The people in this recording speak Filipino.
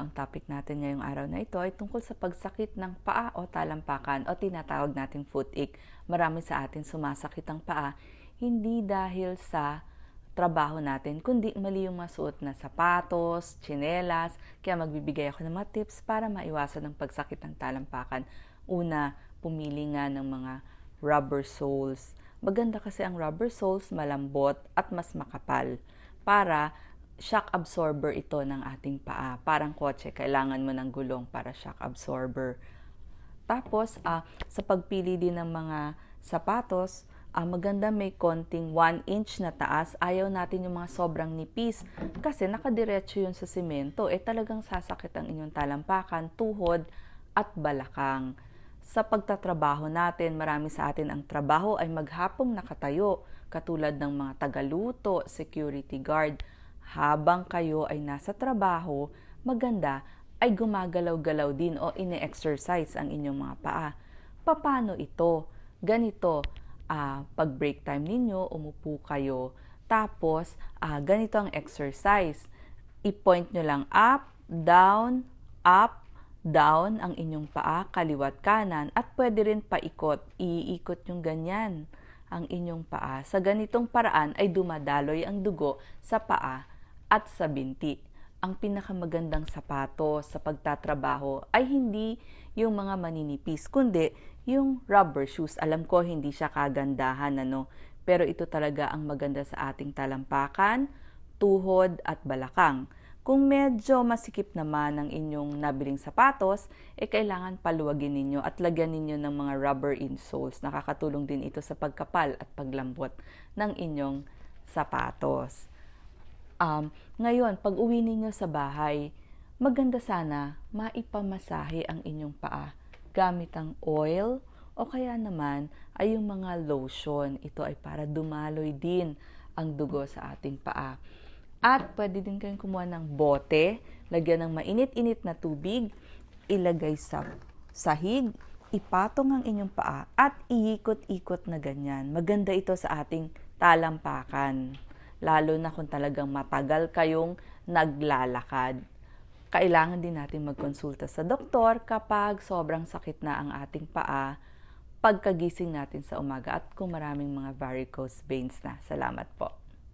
Ang topic natin ngayong araw na ito ay tungkol sa pagsakit ng paa o talampakan o tinatawag nating footache. Marami sa atin sumasakit ang paa hindi dahil sa trabaho natin, kundi mali yung masuot na sapatos, tsinelas. Kaya magbibigay ako ng mga tips para maiwasan ang pagsakit ng talampakan. Una, pumili nga ng mga rubber soles. Maganda kasi ang rubber soles, malambot at mas makapal para shock absorber ito ng ating paa. Parang kotse, kailangan mo ng gulong para shock absorber. Tapos, uh, sa pagpili din ng mga sapatos, uh, maganda may konting 1 inch na taas. Ayaw natin yung mga sobrang nipis kasi nakadiretso yun sa simento. Eh talagang sasakit ang inyong talampakan, tuhod at balakang. Sa pagtatrabaho natin, marami sa atin ang trabaho ay maghapong nakatayo, katulad ng mga tagaluto, security guard, habang kayo ay nasa trabaho, maganda ay gumagalaw-galaw din o ine-exercise ang inyong mga paa. Paano ito? Ganito, uh, pag break time ninyo, umupo kayo, tapos uh, ganito ang exercise. I-point nyo lang up, down, up, down ang inyong paa, kaliwat kanan, at pwede rin paikot, iikot yung ganyan ang inyong paa. Sa ganitong paraan ay dumadaloy ang dugo sa paa at sa binti. Ang pinakamagandang sapato sa pagtatrabaho ay hindi yung mga maninipis, kundi yung rubber shoes. Alam ko hindi siya kagandahan, ano? Pero ito talaga ang maganda sa ating talampakan, tuhod at balakang. Kung medyo masikip naman ang inyong nabiling sapatos, eh kailangan paluwagin ninyo at lagyan ninyo ng mga rubber insoles. Nakakatulong din ito sa pagkapal at paglambot ng inyong sapatos. Um, ngayon, pag uwi ninyo sa bahay, maganda sana maipamasahe ang inyong paa gamit ang oil o kaya naman ay yung mga lotion. Ito ay para dumaloy din ang dugo sa ating paa. At pwede din kayong kumuha ng bote, lagyan ng mainit-init na tubig, ilagay sa sahig, ipatong ang inyong paa at iikot-ikot na ganyan. Maganda ito sa ating talampakan lalo na kung talagang matagal kayong naglalakad. Kailangan din natin magkonsulta sa doktor kapag sobrang sakit na ang ating paa pagkagising natin sa umaga at kung maraming mga varicose veins na. Salamat po.